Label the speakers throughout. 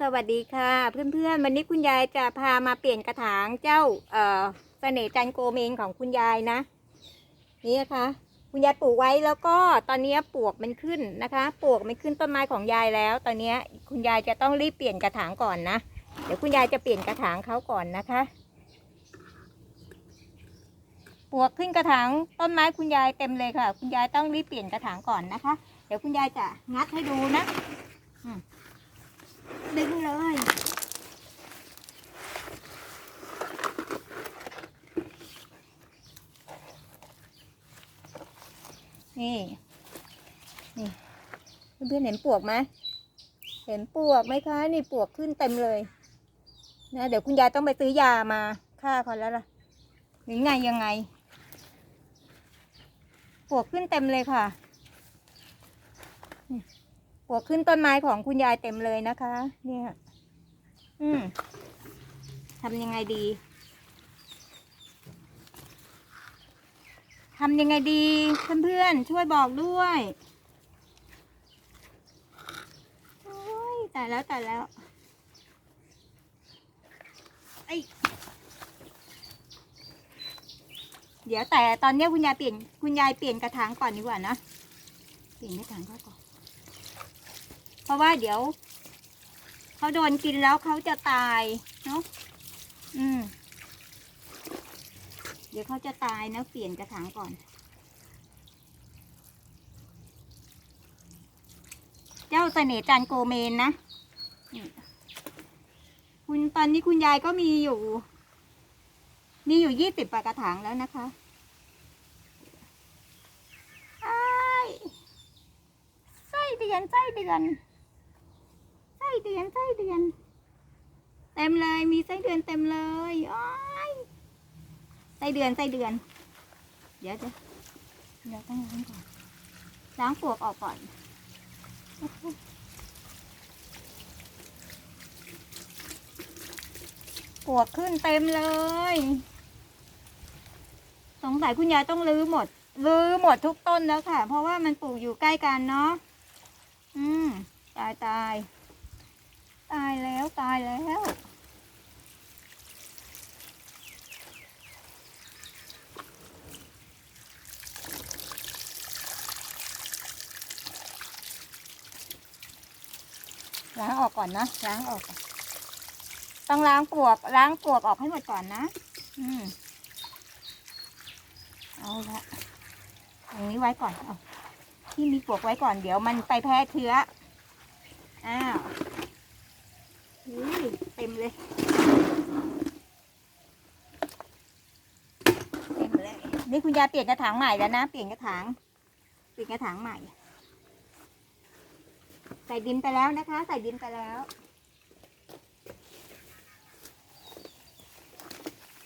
Speaker 1: สวัสดีค่ะ เพื่อนๆ วันนี้คุณยายจะพามาเปลี่ยนกระถางเจ้าเอ่อเสน่ห์จันโกเมงของคุณยายนะ นี่นะคะ คุณยายปลูกไว้แล้วก็ตอนนี้ปลวกมันขึ้นนะคะปลวกมันขึ้นต้นไม้ของยายแล้ว ตอนนี้คุณยายจะต้องรีบเปลี่ยนกระถางก่อนนะเดี๋ยวคุณยายจะเปลี่ยนกระถางเขาก่อนนะคะปลวกขึ้นกระถางต้นไม้คุณยายเต็มเลยค่ะ คุณยายต้องรีบเปลี่ยนกระถางก่อนนะคะ เดี๋ยวคุณยายจะงัดให้ดูนะอืม ดึงเลย นี่ นี่ เพื่อนๆเห็นปวกไหม เห็นปวกไหมคะ นี่ปวกขึ้นเต็มเลยนะเดี๋ยวคุณยายต้องไปซื้อยามาฆ่าเขาแล้วล่ะหรือไงยังไง ปวกขึ้นเต็มเลยค่ะ ปวกขึ้นต้นไม้ของคุณยายเต็มเลยนะคะ เนี่ย อืมทำยังไงดีทำยังไงดีเพื่อนๆช่วยบอกด้วยโอ้ยตายแล้วตายแล้วไอเดี๋ยวแต่ตอนนี้คุณยายเปลี่ยนคุณยายเปลี่ยนกระถางก่อนดีกว่านะ เปลี่ยนกระถางก่อน ราะว่าเดี๋ยวเขาโดนกินแล้วเขาจะตายเนาะอืม เดี๋ยวเขาจะตายนะเปลี่ยนกระถางก่อน เจ้าเสน่ห์จันโกเมนนะคุณตอนนี้คุณยายก็มีอยู่ มีอยู่ยี่สิบปากระถางแล้วนะคะไส้เดือนไส้เดือน เดือนไส้เดือน เต็มเลยมีไส้เดือนเต็มเลยโอ้ยไส้เดือนไส้เดือน เดี๋ยวจะเดี๋ยวต้องล้างก่อนล้างปลวกออกก่อนปลวกขึ้นเต็มเลย สงสัยคุณยายต้องรื้อหมด รื้อหมดทุกต้นแล้วค่ะ เพราะว่ามันปลูกอยู่ใกล้กันเนาะ อืม ตายตาย ตายแล้วตายแล้ว ล้างออกก่อนนะล้างออก ต้องล้างปลวก ล้างปลวกออกให้หมดก่อนนะ อืมเอาละอย่างนี้ไว้ก่อนเอาที่มีปลวกไว้ก่อนเดี๋ยวมันไปแพร่เชื้ออ้าวอุ้ยเต็มเลยเต็มเลยนี่คุณยายเปลี่ยนกระถางใหม่แล้วนะ เปลี่ยนกระถางเปลี่ยนกระถางใหม่ ใส่ดินไปแล้วนะคะ ใส่ดินไปแล้ว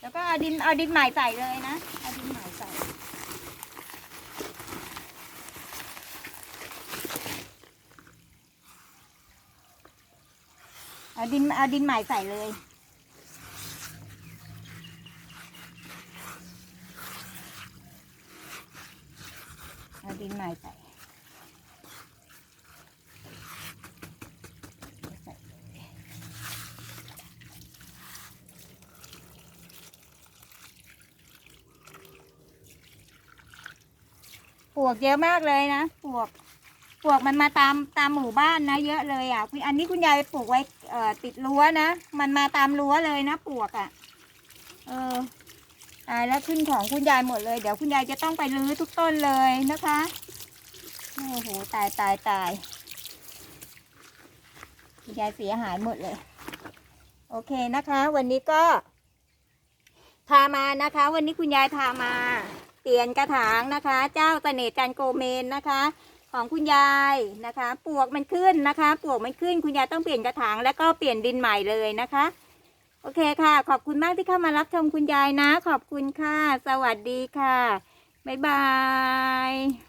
Speaker 1: แล้วก็เอาดินเอาดินใหม่ใส่เลยนะเอาดินใหม่ใส่เอาดินเอาดินใหม่ใส่เลยเอาดินใหม่ใส่ ใส่เลย ปลวกเยอะมากเลยนะปลวกปลวกมันมาตามตามหมู่บ้านนะ เยอะเลยอะคุณอันนี้คุณยายปลูกไว้เอ่อติดรั้วนะมันมาตามรั้วเลยนะปลวกอะ เออตายแล้วขึ้นของคุณยายหมดเลยเดี๋ยวคุณยายจะต้องไปรื้อทุกต้นเลยนะคะโอ้โหตายตายตายคุณยายเสียหายหมดเลย โอเคนะคะ วันนี้ก็ พามานะคะ วันนี้คุณยายพามา เปลี่ยนกระถางนะคะ เจ้าเสน่ห์จันโกเมนนะคะ ของคุณยายนะคะปลวกมันขึ้นนะคะปลวกมันขึ้นคุณยายต้องเปลี่ยนกระถางแล้วก็เปลี่ยนดินใหม่เลยนะคะ โอเคค่ะ ขอบคุณมากที่เข้ามารับชมคุณยายนะ ขอบคุณค่ะ สวัสดีค่ะบ๊ายบาย